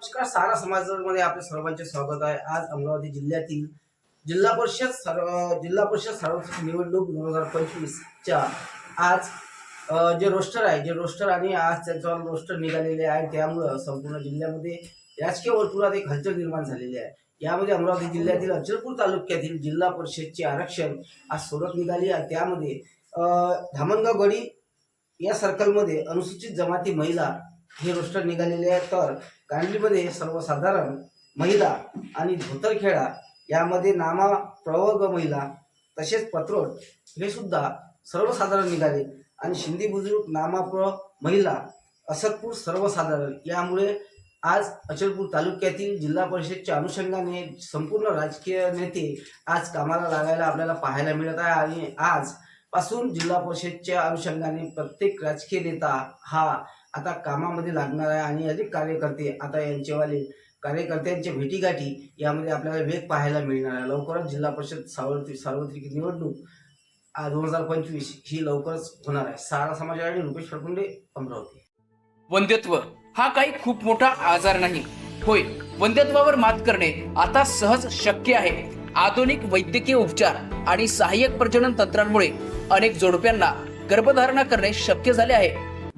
नमस्कार सारा समाजामध्ये आपले सर्वांचे स्वागत आहे. आज अमरावती जिल्ह्यातील जिल्हा परिषद सर्व जिल्हा परिषद सार्वत्रिक निवडणूक दोन हजार पंचवीसच्या आज जे रोस्टर आहे जे रोस्टर आणि आज त्यांच्यावर रोस्टर निघालेले आहे त्यामुळं संपूर्ण जिल्ह्यामध्ये राजकीय वर्तुळात एक हलचल निर्माण झालेली आहे. यामध्ये अमरावती जिल्ह्यातील अचलपूर तालुक्यातील जिल्हा परिषदचे आरक्षण आज सोडत निघाली आहे. त्यामध्ये धामणगाव गडी या सर्कलमध्ये अनुसूचित जमाती महिला हे रोस्टर निघालेले आहे. तर कांडलीमध्ये सर्वसाधारण महिला आणि धोतरखेडा यामध्ये नामा प्रवर्ग महिला तसेच पत्रोट हे सुद्धा सर्वसाधारण निघाले. आणि शिंदे बुजुर्ग नामाप्र महिला असतपूर सर्वसाधारण यामुळे आज अचलपूर तालुक्यातील जिल्हा परिषदच्या अनुषंगाने संपूर्ण राजकीय नेते आज कामाला लागायला आपल्याला पाहायला मिळत आहे. आणि आजपासून जिल्हा परिषदच्या अनुषंगाने प्रत्येक राजकीय नेता हा आता कामामध्ये लागणार आहे आणि अधिक कार्यकर्ते आता यांचेवाले कार्यकर्त्यांच्या भेटीगाठी यामध्ये आपल्याला वेग पाहायला मिळणार आहे. लवकरच जिल्हा परिषद सार्वत्रिक सार्वत्रिक निवडणूक दोन हजार पंचवीस ही लवकरच होणार आहे. सारा समाजासाठी रुपेश फडकुंडे अमरावती. वंध्यत्व हा काही खूप मोठा आजार नाही. होय वंध्यत्वावर मात करणे आता सहज शक्य आहे. आधुनिक वैद्यकीय उपचार आणि सहाय्यक प्रजनन तंत्रांमुळे अनेक जोडप्यांना गर्भधारणा करणे शक्य झाले आहे.